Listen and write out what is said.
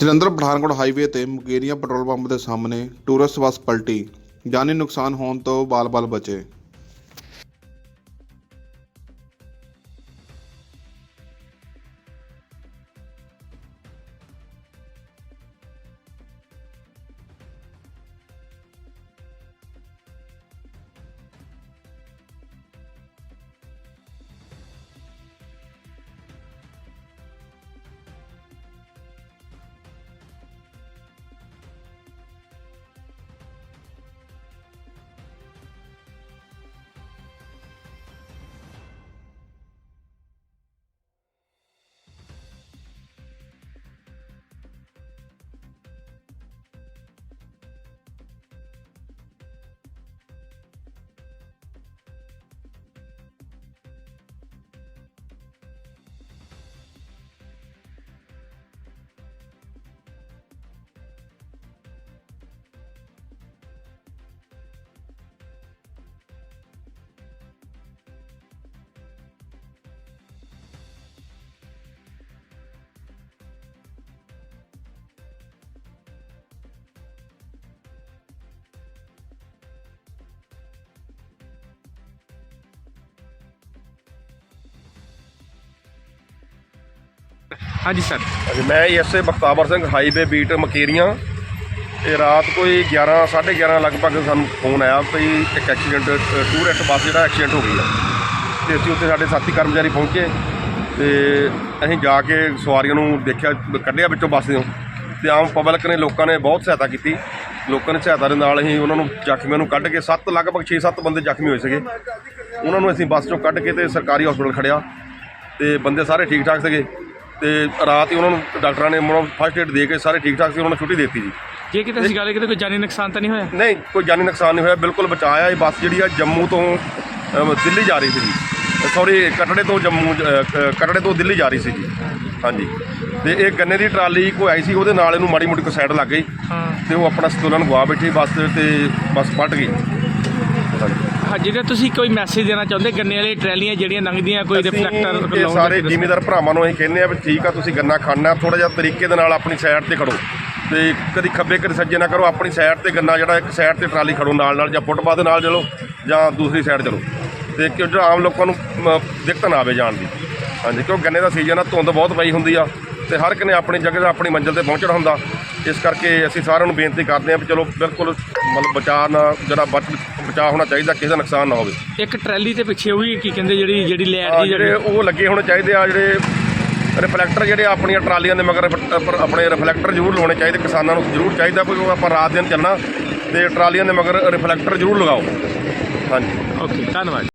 Jalandhar Pathankot highway ਤੇ Mukerian petrol pump ਦੇ ਸਾਹਮਣੇ ਟੂਰਿਸਟ ਬੱਸ ਪਲਟੀ, ਜਾਨੀ ਨੁਕਸਾਨ ਹੋਣ ਤੋਂ ਬਾਲ-ਬਾਲ ਬਚੇ। ਹਾਂਜੀ ਸਰ। ਹਾਂਜੀ, ਮੈਂ SA Bakhtawar Singh, highway beat Mukerian. ਤੇ ਰਾਤ ਕੋਈ 11 11:30 ਲਗਭਗ ਸਾਨੂੰ ਫੋਨ ਆਇਆ ਵੀ ਇੱਕ ਐਕਸੀਡੈਂਟ ਟੂਰਿਸਟ ਬੱਸ ਜਿਹੜਾ ਐਕਸੀਡੈਂਟ ਹੋ ਗਈ ਆ ਤੇ ਅਸੀਂ ਉੱਥੇ ਸਾਡੇ ਸਾਥੀ ਕਰਮਚਾਰੀ ਪਹੁੰਚੇ ਤੇ ਅਸੀਂ ਜਾ ਕੇ ਸਵਾਰੀਆਂ ਨੂੰ ਦੇਖਿਆ, ਕੱਢਿਆ ਵਿੱਚੋਂ ਬੱਸ ਤੋਂ ਤੇ ਆਮ ਪਬਲਿਕ ਨੇ ਲੋਕਾਂ ਨੇ ਬਹੁਤ ਸਹਾਇਤਾ ਕੀਤੀ। ਲੋਕਾਂ ਨੇ ਸਹਾਇਤਾ ਦੇ ਨਾਲ ਅਸੀਂ ਉਹਨਾਂ ਨੂੰ ਜ਼ਖਮੀਆਂ ਨੂੰ ਕੱਢ ਕੇ 7 ਲਗਭਗ 6-7 ਬੰਦੇ ਜ਼ਖਮੀ ਹੋਏ ਸੀਗੇ। ਉਹਨਾਂ ਨੂੰ ਅਸੀਂ ਬੱਸ ਚੋਂ ਕੱਢ ਕੇ ਤੇ ਸਰਕਾਰੀ ਹਸਪਤਾਲ ਖੜਿਆ ਤੇ ਬੰਦੇ ਸਾਰੇ ਠੀਕ ਠਾਕ ਸੀਗੇ। ਤੇ ਰਾਤ ਹੀ ਉਹਨਾਂ ਨੂੰ ਡਾਕਟਰਾਂ ਨੇ ਉਹਨਾਂ ਨੂੰ ਫਸਟ ਏਡ ਦੇ ਕੇ ਸਾਰੇ ਠੀਕ ਠਾਕ ਸੀ ਉਹਨਾਂ ਨੂੰ ਛੁੱਟੀ ਦੇ ਦਿੱਤੀ ਜੀ। ਜੇ ਕਿਤੇ ਅਸੀਂ ਗੱਲ ਕਰੀਏ ਕੋਈ ਜਾਨੀ ਨੁਕਸਾਨ ਤਾਂ ਨਹੀਂ ਹੋਇਆ? ਨਹੀਂ ਕੋਈ ਜਾਨੀ ਨੁਕਸਾਨ ਨਹੀਂ ਹੋਇਆ ਬਿਲਕੁਲ ਬਚਾਇਆ ਇਹ ਬੱਸ ਜਿਹੜੀ ਆ ਜੰਮੂ ਤੋਂ ਅਮ, ਦਿੱਲੀ ਜਾ ਰਹੀ ਸੀ ਜੀ। ਸੌਰੀ ਕਟੜੇ ਤੋਂ ਜੰਮੂ ਅ, ਕ- ਕਟੜੇ ਤੋਂ ਦਿੱਲੀ ਜਾ ਰਹੀ ਸੀ ਜੀ। ਹਾਂਜੀ। ਤੇ ਇਹ ਗੰਨੇ ਦੀ ਟਰਾਲੀ ਕੋਈ ਆਈ ਸੀ ਉਹਦੇ ਨਾਲ ਇਹਨੂੰ ਮਾੜੀ ਮੋਟੀ ਕੋ ਸਾਈਡ ਲੱਗ ਗਈ। ਹਾਂ। ਤੇ ਉਹ ਆਪਣਾ ਸੰਤੁਲਨ ਗਵਾ ਬੈਠੀ ਬੱਸ ਤੇ ਬੱਸ ਪਲਟ ਗਈ। ਹਾਂਜੀ। ਹਾਂ ਜਿਹਦੇ ਤੁਸੀਂ ਕੋਈ ਮੈਸੇਜ ਦੇਣਾ ਚਾਹੁੰਦੇ ਗੰਨੇ ਵਾਲੀ ਟਰੈਲੀਆਂ ਜਿਹੜੀਆਂ ਲੰਘਦੀਆਂ ਕੋਈ ਅਸੀਂ ਰਿਫਲੈਕਟਰ ਇਹ ਸਾਰੇ ਜ਼ਿਮੀਦਾਰ ਭਰਾਵਾਂ ਨੂੰ ਅਸੀਂ ਕਹਿੰਦੇ ਆ ਵੀ ਠੀਕ ਆ ਤੁਸੀਂ ਗੰਨਾ ਖਾਣਾ ਥੋੜਾ ਜਿਹਾ ਤਰੀਕੇ ਦੇ ਨਾਲ ਆਪਣੀ ਸਾਈਡ ਤੇ ਖੜੋ। ਤੇ ਕਦੀ ਖੱਬੇ ਕਦੀ ਸੱਜੇ ਨਾ ਕਰੋ ਆਪਣੀ ਸਾਈਡ ਤੇ ਗੰਨਾ ਜਿਹੜਾ ਇੱਕ ਸਾਈਡ ਤੇ ਟਰਾਲੀ ਖੜੋ ਨਾਲ ਨਾਲ ਜਾਂ ਫੁੱਟਪਾਥ ਦੇ ਨਾਲ ਚਲੋ ਜਾਂ ਦੂਸਰੀ ਸਾਈਡ ਚਲੋ। ਤੇ ਕਿਉਂ ਜੋ ਆਮ ਲੋਕਾਂ ਨੂੰ ਦਿੱਕਤ ਨਾ ਆਵੇ ਜਾਣ ਦੀ। ਹਾਂਜੀ ਕਿਉਂ ਗੰਨੇ ਦਾ ਸੀਜ਼ਨ ਆ ਧੁੰਦ ਬਹੁਤ ਪਈ ਹੁੰਦੀ ਆ। ਤੇ ਹਰ ਇੱਕ ਨੇ ਆਪਣੀ ਜਗ੍ਹਾ ਆਪਣੀ ਮੰਜ਼ਿਲ ਤੇ ਪਹੁੰਚਣਾ ਹੁੰਦਾ। ਇਸ ਕਰਕੇ ਅਸੀਂ ਸਾਰਿਆਂ ਨੂੰ ਬੇਨਤੀ ਕਰਦੇ ਹਾਂ ਵੀ ਚਲੋ ਬਿਲਕੁਲ ਮਤਲਬ ਬਚਾਅ ਨਾ ਜਿਹੜਾ ਬਚ ਬਚਾਅ ਹੋਣਾ ਚਾਹੀਦਾ ਕਿਸੇ ਦਾ ਨੁਕਸਾਨ ਨਾ ਹੋਵੇ। ਇੱਕ ਟਰੈਲੀ ਤੇ ਪਿੱਛੇ ਉਹ ਵੀ ਕੀ ਕਹਿੰਦੇ ਜਿਹੜੀ ਜਿਹੜੀ ਲੈਟ ਦੀ ਜਿਹੜੇ ਉਹ ਲੱਗੇ ਹੋਣੇ ਚਾਹੀਦੇ ਆ ਜਿਹੜੇ ਰਿਫਲੈਕਟਰ ਜਿਹੜੇ ਆਪਣੀਆਂ ਟਰਾਲੀਆਂ ਦੇ ਮਗਰ ਆਪਣੇ ਰਿਫਲੈਕਟਰ ਜ਼ਰੂਰ ਲਾਉਣੇ ਚਾਹੀਦੇ ਕਿਸਾਨਾਂ ਨੂੰ ਜ਼ਰੂਰ ਚਾਹੀਦਾ ਕੋਈ ਉਹ ਆਪਾਂ ਰਾਤ ਦਿਨ ਚੱਲਣਾ ਤੇ ਟਰਾਲੀਆਂ ਦੇ ਮਗਰ ਰਿਫਲੈਕਟਰ ਜ਼ਰੂਰ ਲਗਾਓ। ਹਾਂਜੀ। ਓਕੇ ਧੰਨਵਾਦ।